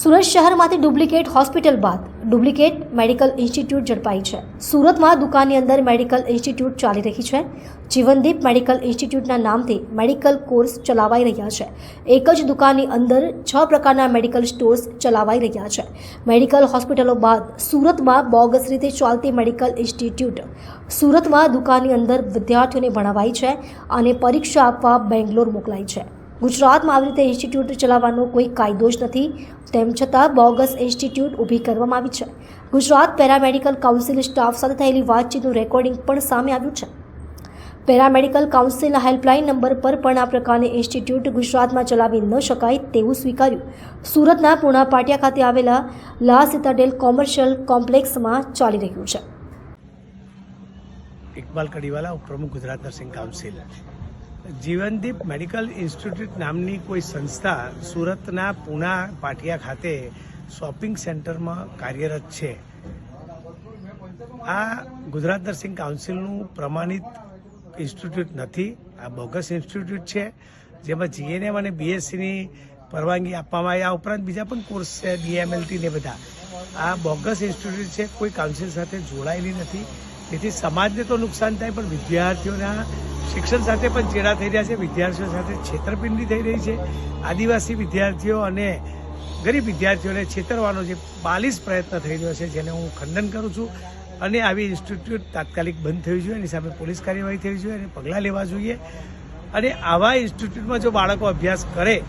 સુરત શહેરમાંથી duplicate hospital બાદ duplicate medical institute ઝડપાઈ છે. સુરતમાં દુકાનની અંદર મેડિકલ ઇન્સ્ટિટ્યૂટ ચાલી રહી છે. જીવનદીપ મેડિકલ ઇન્સ્ટિટ્યૂટના નામથી મેડિકલ કોર્સ ચલાવાઈ રહ્યા છે. એક જ દુકાનની અંદર છ પ્રકારના મેડિકલ સ્ટોર્સ ચલાવાઈ રહ્યા છે. મેડિકલ હોસ્પિટલો બાદ સુરતમાં બોગસ રીતે ચાલતી મેડિકલ ઇન્સ્ટિટ્યૂટ સુરતમાં દુકાનની અંદર વિદ્યાર્થીઓને ભણાવાય છે અને પરીક્ષા આપવા બેંગ્લોર મોકલાઈ છે. ગુજરાતમાં આવી રીતે ઇન્સ્ટિટ્યૂટ ચલાવવાનો કોઈ કાયદો જ નથી. તેમ છતાં બોગસ ઇન્સ્ટિટ્યૂટ ઊભી કરવામાં આવી છે. ગુજરાત પેરામેડિકલ કાઉન્સિલ સ્ટાફ સાથે થયેલી વાતચીતનું રેકોર્ડિંગ પણ સામે આવ્યું છે. પેરામેડિકલ કાઉન્સિલના હેલ્પલાઇન નંબર પર પણ આ પ્રકારની ઇન્સ્ટિટ્યૂટ ગુજરાતમાં ચલાવી ન શકાય તેવું સ્વીકાર્યું. સુરતના પૂણા પાટિયા ખાતે આવેલા લા સિતાડેલ કોમર્શિયલ કોમ્પ્લેક્સમાં ચાલી રહ્યું છે. ઇકબાલ કડીવાલા, ઉપપ્રમુખ Gujarat nursing council. Jivandeep medical institute નામની કોઈ સંસ્થા સુરતના પૂના પાટિયા ખાતે શોપિંગ સેન્ટરમાં કાર્યરત છે. આ ગુજરાત નર્સિંગ કાઉન્સિલનું પ્રમાણિત ઇન્સ્ટિટ્યૂટ નથી, આ બોગસ ઇન્સ્ટિટ્યૂટ છે. જેમાં જીએનએમ અને બીએસસીની પરવાનગી આપવામાં આવી. આ ઉપરાંત બીજા પણ કોર્સ છે ડીએમએલટી ને બધા. આ બોગસ ઇન્સ્ટિટ્યૂટ છે, કોઈ કાઉન્સિલ સાથે જોડાયેલી નથી. તેથી સમાજને તો નુકસાન થાય, પણ વિદ્યાર્થીઓના શિક્ષણ સાથે પણ ચેડા થઈ રહ્યા છે. વિદ્યાર્થીઓ સાથે છેતરપિંડી થઈ રહી છે. આદિવાસી વિદ્યાર્થીઓ અને ગરીબ વિદ્યાર્થીઓને છેતરવાનો જે બાલિશ પ્રયત્ન થઈ રહ્યો છે, જેને હું ખંડન કરું છું. અને આવી ઇન્સ્ટિટ્યૂટ તાત્કાલિક બંધ થવી જોઈએ, એની સામે પોલીસ કાર્યવાહી થવી જોઈએ અને પગલાં લેવા જોઈએ. અને આવા ઇન્સ્ટિટ્યૂટમાં જો બાળકો અભ્યાસ કરે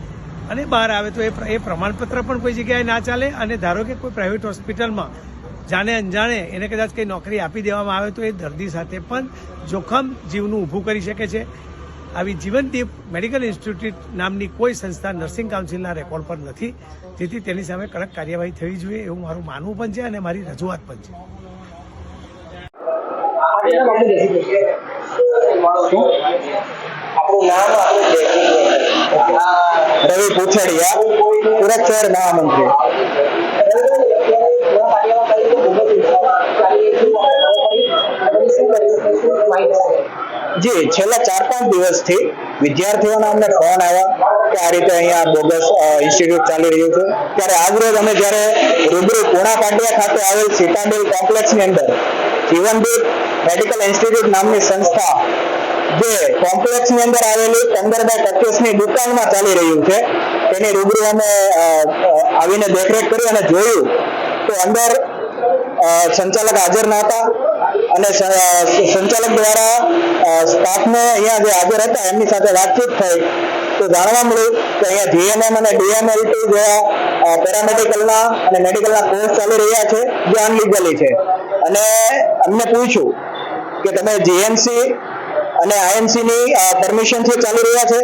અને બહાર આવે, તો એ પ્ર- એ પ્રમાણપત્ર પણ કોઈ જગ્યાએ ના ચાલે. અને ધારો કે કોઈ પ્રાઇવેટ હોસ્પિટલમાં જાણે અનજાણે એને કદાચ કંઈ નોકરી આપી દેવામાં આવે તો એ દર્દી સાથે પણ જોખમ જીવનું ઊભું કરી શકે છે. આવી જીવનદીપ મેડિકલ ઇન્સ્ટિટ્યૂટ નામની કોઈ સંસ્થા નર્સિંગ કાઉન્સિલના રેકોર્ડ પર નથી. જેથી તેની સામે કડક કાર્યવાહી થવી જોઈએ એવું મારું માનવું પણ છે અને મારી રજૂઆત પણ છે. રવિ પૂછડિયા, સુરત શહેર મહામંત્રી. જી, છેલ્લા ચાર પાંચ દિવસથી વિદ્યાર્થીઓના અમને ફોન આવ્યા કે આ રીતે અહીંયા બોગસ ઇન્સ્ટિટ્યૂટ ચાલી રહ્યું છે. ત્યારે આજરોજ અમે જ્યારે રૂબરૂ પૂણા પાટિયા ખાતે આવેલ સીતાબેલ કોમ્પ્લેક્સની અંદર જીવનદીપ મેડિકલ ઇન્સ્ટિટ્યૂટ નામની સંસ્થા જે કોમ્પ્લેક્સની અંદર આવેલી પંદર બાય પચીસની દુકાનમાં ચાલી રહ્યું છે, તેની રૂબરૂ અમે આવીને દેખરેખ કરી અને જોયું તો અંદર સંચાલક હાજર ન હતા અને સંચાલક દ્વારા સ્ટાફને અહીંયા જે હાજર હતા એમની સાથે વાતચીત થઈ. તો જાણવા મળ્યું કે અહીંયા જીએનએમ અને ડીએમએલટી જેવા પેરામેડિકલના અને મેડિકલના કોર્સ ચાલી રહ્યા છે, જે અનલીગલી છે. અને અમને પૂછ્યું કે તમે જીએમસી અને આઈએમસીની પરમિશનથી ચાલી રહ્યા છે?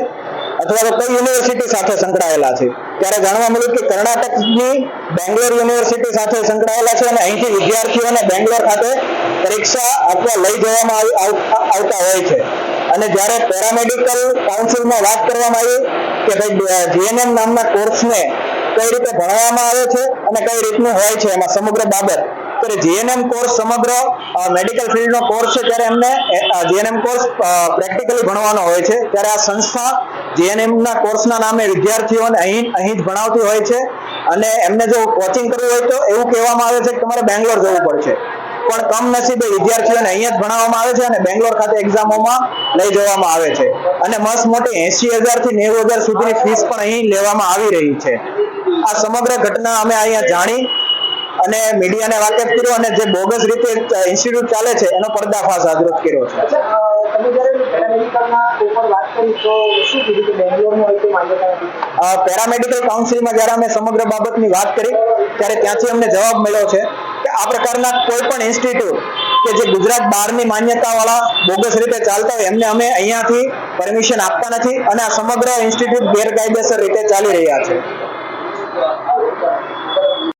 અથવા તો કઈ યુનિવર્સિટી સાથે સંકળાયેલા છે? ત્યારે જાણવા મળ્યું કે કર્ણાટકની બેંગ્લોર યુનિવર્સિટી સાથે સંકળાયેલા છે અને અહીંથી વિદ્યાર્થીઓને બેંગ્લોર ખાતે પરીક્ષા આપવા લઈ જવામાં આવતા હોય છે. અને જ્યારે પેરામેડિકલ કાઉન્સિલમાં વાત કરવામાં આવી કે ભાઈ જીએનએમ નામના કોર્સને કઈ રીતે ભણવામાં આવે છે અને કઈ રીતનું હોય છે એમાં સમગ્ર બાબત. ત્યારે જીએનએમ કોર્સ સમગ્ર મેડિકલ ફિલ્ડનો કોર્સ છે, ત્યારે એમને જીએનએમ કોર્સ પ્રેક્ટિકલી ભણવાનો હોય છે. ત્યારે આ સંસ્થા જીએનએમ ના કોર્સના નામે વિદ્યાર્થીઓને અહીં અહીં જ ભણાવતી હોય છે. અને એમને જો કોચિંગ કરવું હોય તો એવું કહેવામાં આવે છે કે તમારે બેંગ્લોર જવું પડશે. પણ કમનસીબે વિદ્યાર્થીઓને અહીંયા જ ભણાવવામાં આવે છે અને બેંગ્લોર ખાતે એક્ઝામોમાં લઈ જવામાં આવે છે. અને મસ્ત મોટી એસી હજારથી નેવું હજાર સુધીની ફીસ પણ અહીં લેવામાં આવી રહી છે. આ સમગ્ર ઘટના અમે અહીંયા જાણી અને મીડિયાને વાકેફ કર્યો અને જે બોગસ રીતે ઇન્સ્ટિટ્યૂટ ચાલે છે એનો પર્દાફાશ જાગૃત કર્યો છે. માન્યતા પેરામેડિકલ કાઉન્સિલમાં જ્યારે અમે સમગ્ર બાબતની વાત કરી ત્યારે ત્યાંથી અમને જવાબ મળ્યો છે કે આ પ્રકારના કોઈ પણ ઇન્સ્ટિટ્યૂટ કે જે ગુજરાત બહારની માન્યતાવાળા બોગસ રીતે ચાલતા હોય એમને અમે અહીંયાથી પરમિશન આપતા નથી અને આ સમગ્ર ઇન્સ્ટિટ્યૂટ ગેરકાયદેસર રીતે ચાલી રહ્યા છે.